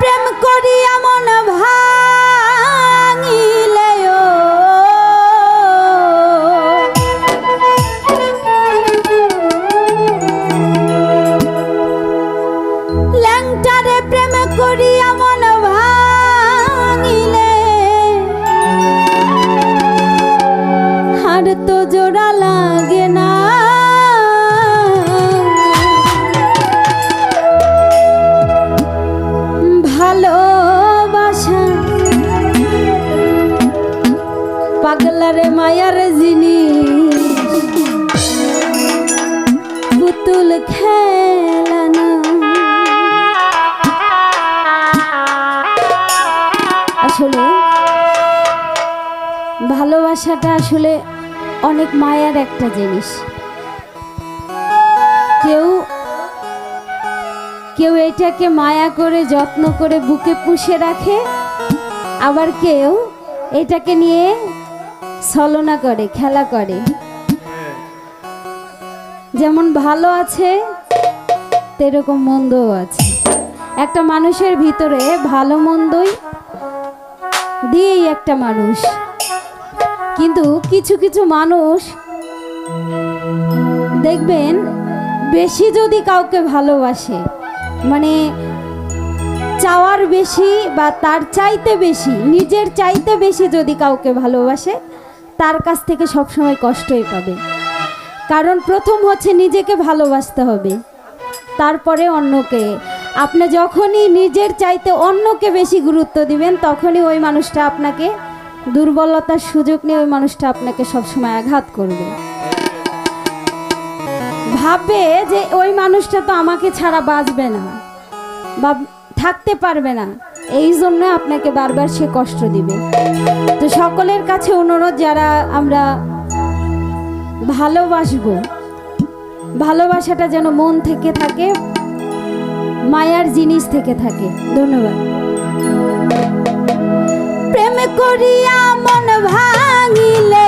প্রেম করি এমন ভাঙিলে ভালোবাসাটা আসলে অনেক মায়ার একটা জিনিস। কেউ কেউ এটাকে মায়া করে, যত্ন করে বুকে পুষে রাখে, আবার কেউ এটাকে নিয়ে ছলনা করে, খেলা করে। যেমন ভালো আছে, তেরকম মন্দও আছে। একটা মানুষের ভিতরে ভালো মন্দই দিয়েই একটা মানুষ। কিন্তু কিছু কিছু মানুষ, দেখবেন, বেশি যদি কাউকে ভালোবাসে মানে চাওয়ার বেশি বা তার চাইতে বেশি, নিজের চাইতে বেশি যদি কাউকে ভালোবাসে, তার কাছ থেকে সবসময় কষ্টই পাবে। কারণ প্রথম হচ্ছে নিজেকে ভালোবাসতে হবে। তারপরে অন্যকে। আপনি যখনই নিজের চাইতে অন্যকে বেশি গুরুত্ব দিবেন, তখনই ওই মানুষটা আপনাকে দুর্বলতার সুযোগ নিয়ে ওই মানুষটা আপনাকে সবসময় আঘাত করবে। ভাববে যে ওই মানুষটা তো আমাকে ছাড়া বাঁচবে না বা থাকতে পারবে না, এই জন্য আপনাকে বারবার সে কষ্ট দিবে। তো সকলের কাছে অনুরোধ, যারা আমরা ভালোবাসবো, ভালোবাসাটা যেন মন থেকে থাকে, মায়ার জিনিস থেকে থাকে। ধন্যবাদ। করিয়া মন ভাঙিলে